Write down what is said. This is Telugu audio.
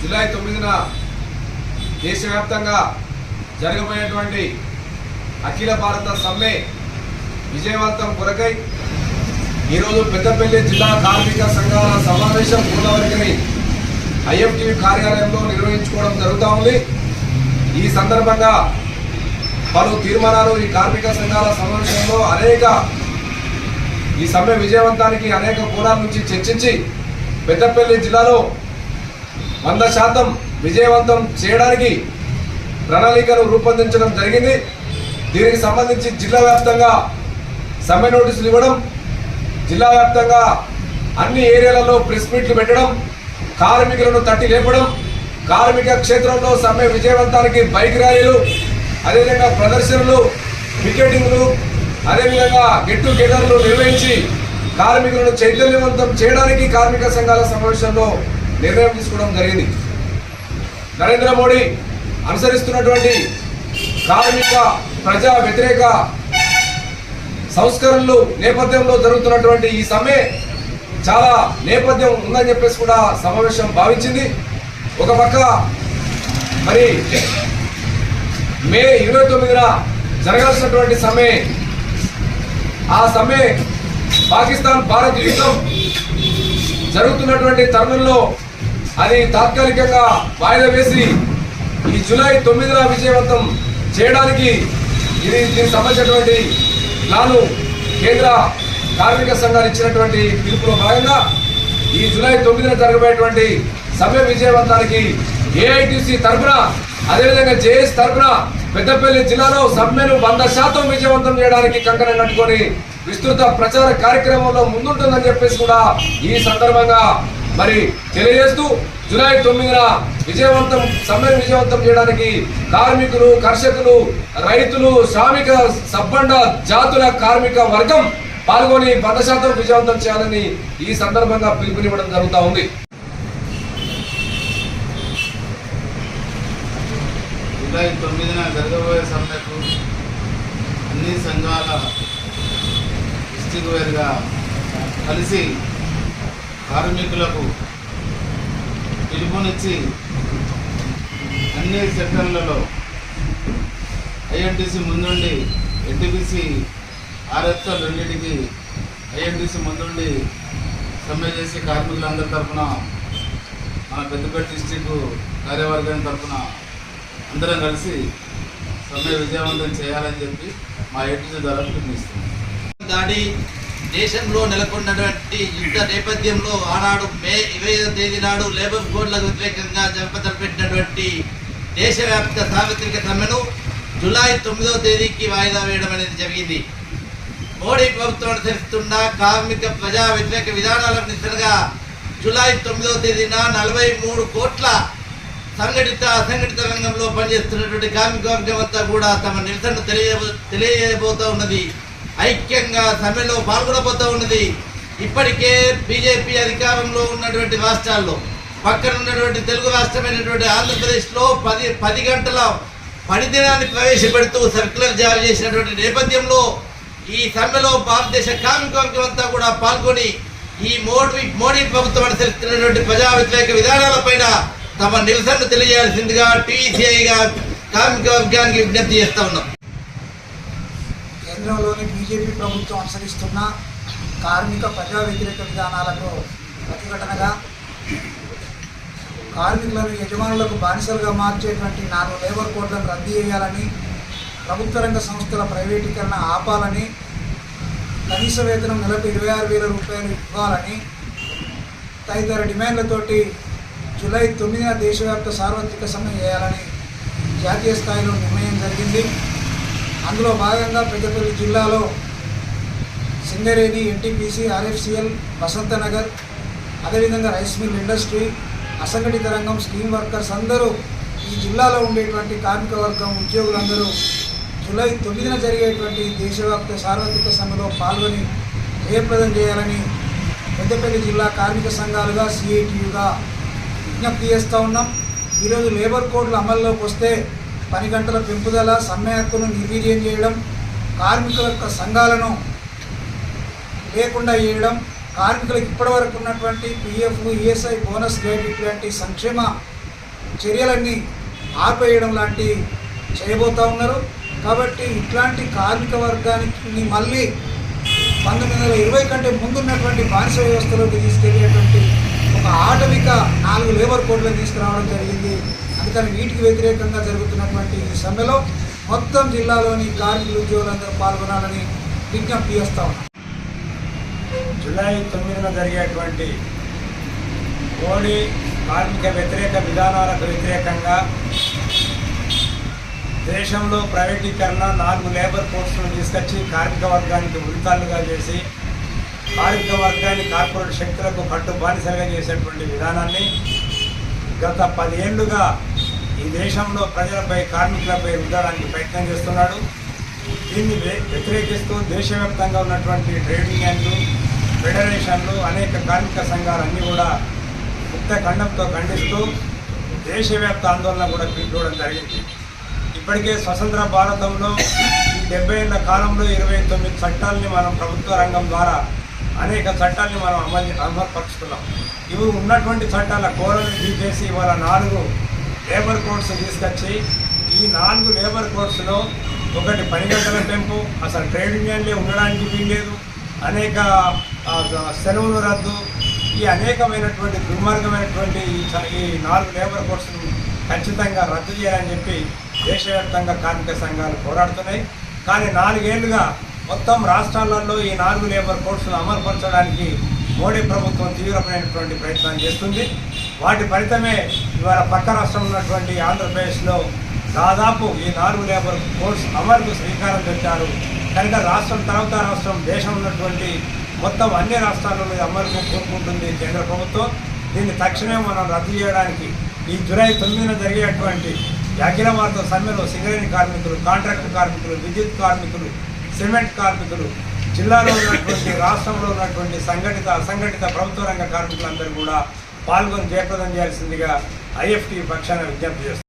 జూలై తొమ్మిదిన దేశవ్యాప్తంగా జరగబోయేటువంటి అఖిల భారత సమ్మె విజయవంతం కొరకై ఈరోజు పెద్దపల్లి జిల్లా కార్మిక సంఘాల సమావేశం గోదావరికని ఐఎఫ్టీవీ కార్యాలయంలో నిర్వహించుకోవడం జరుగుతూ ఉంది. ఈ సందర్భంగా పలు తీర్మానాలు ఈ కార్మిక సంఘాల సమావేశంలో అనేక ఈ సమ్మె విజయవంతానికి అనేక కోణాల నుంచి చర్చించి పెద్దపల్లి జిల్లాలో వంద శాతం విజయవంతం చేయడానికి ప్రణాళికను రూపొందించడం జరిగింది. దీనికి సంబంధించి జిల్లా వ్యాప్తంగా సమ్మె నోటీసులు ఇవ్వడం జిల్లా వ్యాప్తంగా అన్ని ఏరియాలలో ప్రెస్ మీట్లు పెట్టడం కార్మికులను తట్టి లేపడం కార్మిక క్షేత్రంలో సమ్మె విజయవంతానికి బైక్ ర్యాలీలు అదేవిధంగా ప్రదర్శనలు పికెటింగ్లు అదేవిధంగా గెట్ టుగెదర్లు నిర్వహించి కార్మికులను చైతన్యవంతం చేయడానికి కార్మిక సంఘాల సమావేశంలో నిర్ణయం తీసుకోవడం జరిగింది. నరేంద్ర మోడీ అనుసరిస్తున్నటువంటి కార్మిక ప్రజా వ్యతిరేక సంస్కరణలు నేపథ్యంలో జరుగుతున్నటువంటి ఈ సమ్మె చాలా నేపథ్యం ఉందని చెప్పేసి కూడా సమావేశం భావించింది. ఒక పక్క మరి మే ఇరవై తొమ్మిదిన జరగాల్సినటువంటి సమ్మె ఆ సమ్మె పాకిస్తాన్ భారత్ యుద్ధం జరుగుతున్నటువంటి తరుణంలో అది తాత్కాలికంగా వాయిదా వేసి ఈ జూలై తొమ్మిదిన విజయవంతం చేయడానికి ఇది దీనికి సంబంధించినటువంటి ప్లాను కేంద్ర కార్మిక సంఘాలు ఇచ్చినటువంటి పిలుపులో భాగంగా ఈ జూలై తొమ్మిదిన జరగబోయేటువంటి సమ్మె విజయవంతానికి ఏఐటిసి తరఫున అదేవిధంగా జేఎస్ తరఫున పెద్దపల్లి జిల్లాలో సమ్మెను వంద శాతం విజయవంతం చేయడానికి కంకణం కట్టుకొని విస్తృత ప్రచార కార్యక్రమంలో ముందుంటుందని చెప్పేసి కూడా ఈ సందర్భంగా మరి తెలియజేస్తూ జూలై తొమ్మిదిన విజయవంతం సమ్మెను విజయవంతం చేయడానికి కార్మికులు కర్షకులు రైతులు శ్రామిక సబ్బండ జాతుల కార్మిక వర్గం పాల్గొని వంద శాతం విజయవంతం చేయాలని ఈ సందర్భంగా పిలుపునివ్వడం జరుగుతూ ఉంది. జూలై తొమ్మిదిన జరగబోయే సమ్మెకు అన్ని సంఘాల డిస్టిక్ వేరుగా కలిసి కార్మికులకు పిలుపునిచ్చి అన్ని సెక్టర్లలో ఐఎన్టీసీ ముందుండి ఎన్టీపీసీ ఆర్ఎస్ఎల్ రెండింటికి ఐఎన్టీసీ ముందుండి సమ్మె చేసి కార్మికులందరి తరఫున మన పెద్దపేట డిస్టిక్ కార్యవర్గం తరఫున అందరం కలిసి సమ్మె విజయవంతం చేయాలని చెప్పి మా ఏటీసీ ద్వారా పిలుపునిస్తున్నాం దాడి దేశంలో నెలకొన్నటువంటి యుద్ధ నేపథ్యంలో ఆనాడు మే ఇరవై ఐదో తేదీ నాడు లేబర్ కోడ్లకు వ్యతిరేకంగా జంపతలపెట్టినటువంటి దేశవ్యాప్త సార్వత్రిక సమ్మెను జూలై తొమ్మిదవ తేదీకి వాయిదా వేయడం అనేది జరిగింది. మోడీ ప్రభుత్వం అనుసరిస్తున్న కార్మిక ప్రజా వ్యతిరేక విధానాలకు నిరసనగా జూలై తొమ్మిదవ తేదీన నలభై మూడు కోట్ల సంఘటిత అసంఘటిత రంగంలో పనిచేస్తున్నటువంటి కార్మిక వర్గం అంతా కూడా తమ నిరసన తెలియ తెలియబోతూ ఉన్నది. ఐక్యంగా సమ్మెలో పాల్గొనబోతూ ఉన్నది. ఇప్పటికే బీజేపీ అధికారంలో ఉన్నటువంటి రాష్ట్రాల్లో పక్కన ఉన్నటువంటి తెలుగు రాష్ట్రమైనటువంటి ఆంధ్రప్రదేశ్లో పది పది గంటల పనిదినాన్ని ప్రవేశపెడుతూ సర్క్యులర్ జారీ చేసినటువంటి నేపథ్యంలో ఈ సమ్మెలో భారతదేశ కార్మిక వర్గం అంతా కూడా పాల్గొని ఈ మోడీ మోడీ ప్రభుత్వం అనుసరిస్తున్నటువంటి ప్రజా వ్యతిరేక విధానాలపైన తమ నిరసన తెలియజేయాల్సిందిగా టీసీఐగా కార్మిక వర్గానికి విజ్ఞప్తి చేస్తా ఉన్నాం. కేంద్రంలోని బీజేపీ ప్రభుత్వం అనుసరిస్తున్న కార్మిక ప్రజా వ్యతిరేక విధానాలకు ప్రతిఘటనగా కార్మికులను యజమానులకు బానిసలుగా మార్చేటువంటి నాలుగు లేబర్ కోడ్లను రద్దు చేయాలని ప్రభుత్వ రంగ సంస్థల ప్రైవేటీకరణ ఆపాలని కనీస వేతనం నెలకు ఇరవై ఆరు వేల రూపాయలు ఇవ్వాలని తదితర డిమాండ్లతోటి జూలై తొమ్మిదిన దేశవ్యాప్త సార్వత్రిక సమ్మె చేయాలని జాతీయ స్థాయిలో నిర్ణయం జరిగింది. అందులో భాగంగా పెద్దపల్లి జిల్లాలో సింగరేణి ఎన్టీపీసీ ఆర్ఎఫ్సిఎల్ వసంతనగర్ అదేవిధంగా రైస్ మిల్ ఇండస్ట్రీ అసంఘటిత రంగం స్కీమ్ వర్కర్స్ అందరూ ఈ జిల్లాలో ఉండేటువంటి కార్మిక వర్గం ఉద్యోగులందరూ జూలై తొమ్మిదిన జరిగేటువంటి దేశవ్యాప్త సార్వత్రిక సమ్మెలో పాల్గొని జయప్రదం చేయాలని పెద్దపల్లి జిల్లా కార్మిక సంఘాలుగా సిఐటియుగా విజ్ఞప్తి చేస్తూ ఉన్నాం. ఈరోజు లేబర్ కోడ్లు అమల్లోకి వస్తే పని గంటల పెంపుదల సమ్మె హక్కును నిర్వీర్యం చేయడం కార్మికుల యొక్క సంఘాలను లేకుండా చేయడం కార్మికులకు ఇప్పటివరకు ఉన్నటువంటి పిఎఫ్ ఈఎస్ఐ బోనస్ గ్రేడ్ ఇటువంటి సంక్షేమ చర్యలన్నీ ఆపేయడం లాంటి చేయబోతూ ఉన్నారు. కాబట్టి ఇట్లాంటి కార్మిక వర్గానికి మళ్ళీ పంతొమ్మిది వందల ఇరవై కంటే ముందున్నటువంటి బానిస వ్యవస్థలోకి తీసుకెళ్ళేటువంటి ఒక ఆటవిక నాలుగు లేబర్ కోడ్లను తీసుకురావడం జరిగింది. అందుకని వీటికి వ్యతిరేకంగా జరుగుతున్నటువంటి ఈ సమ్మెలో మొత్తం జిల్లాలోని కార్మికులు ఉద్యోగులందరూ పాల్గొనాలని విజ్ఞప్తి చేస్తా ఉన్నాం. జూలై తొమ్మిదిన జరిగేటువంటి మోడీ కార్మిక వ్యతిరేక విధానాలకు వ్యతిరేకంగా దేశంలో ప్రైవేటీకరణ నాలుగు లేబర్ కోర్సులను తీసుకొచ్చి కార్మిక వర్గానికి ఉరితాళ్ళుగా చేసి కార్మిక వర్గాన్ని కార్పొరేట్ శక్తులకు కట్టు బానిసలుగా చేసేటువంటి విధానాన్ని గత పదేళ్ళుగా ఈ దేశంలో ప్రజలపై కార్మికులపై రుద్దడానికి ప్రయత్నం చేస్తున్నాడు. దీన్ని వ్యతిరేకిస్తూ దేశవ్యాప్తంగా ఉన్నటువంటి ట్రేడ్ యూనియన్లు ఫెడరేషన్లు అనేక కార్మిక సంఘాలు అన్నీ కూడా ముక్త ఖండంతో ఖండిస్తూ దేశవ్యాప్త ఆందోళన కూడా పిలుపుకోవడం జరిగింది. ఇప్పటికే స్వతంత్ర భారతంలో ఈ డెబ్బై ఏళ్ళ కాలంలో ఇరవై తొమ్మిది చట్టాలని మనం ప్రభుత్వ రంగం ద్వారా అనేక చట్టాలని మనం అమలు అమలుపరుచుకున్నాం ఇవి ఉన్నటువంటి చట్టాల కోరలు తీసేసి ఇవాళ నాలుగు లేబర్ కోడ్స్ తీసుకొచ్చి ఈ నాలుగు లేబర్ కోడ్స్లో ఒకటి పని గంటల పెంపు అసలు ట్రేడ్ యూనియన్లే ఉండడానికి వీల్లేదు అనేక సెలవులు రద్దు ఈ అనేకమైనటువంటి దుర్మార్గమైనటువంటి ఈ నాలుగు లేబర్ కోడ్స్ను ఖచ్చితంగా రద్దు చేయాలని చెప్పి దేశవ్యాప్తంగా కార్మిక సంఘాలు పోరాడుతున్నాయి. కానీ నాలుగేళ్ళుగా మొత్తం రాష్ట్రాలలో ఈ నాలుగు లేబర్ కోడ్స్ను అమలుపరచడానికి మోడీ ప్రభుత్వం తీవ్రమైనటువంటి ప్రయత్నం చేస్తుంది. వాటి ఫలితమే ఇవాళ పక్క రాష్ట్రంలో ఉన్నటువంటి ఆంధ్రప్రదేశ్లో దాదాపు ఈ నాలుగు లేబర్ కోడ్స్ అమలుకు శ్రీకారం చుట్టారు. కనుక రాష్ట్రం తర్వాత రాష్ట్రం దేశం ఉన్నటువంటి మొత్తం అన్ని రాష్ట్రాలలో అమలుకు కోరుకుంటుంది కేంద్ర ప్రభుత్వం. దీన్ని తక్షణమే మనం రద్దు చేయడానికి ఈ జులై తొమ్మిదిన జరిగేటువంటి అఖిల భారత సమ్మెలో సింగరేణి కార్మికులు కాంట్రాక్ట్ కార్మికులు విద్యుత్ కార్మికులు సిమెంట్ కార్మికులు జిల్లాలో ఉన్నటువంటి రాష్ట్రంలో ఉన్నటువంటి సంఘటిత అసంఘటిత ప్రభుత్వ రంగ కార్మికులందరూ కూడా పాల్గొని జయప్రదం చేయాల్సిందిగా ఐఎఫ్టీ పక్షాన విజ్ఞప్తి చేస్తారు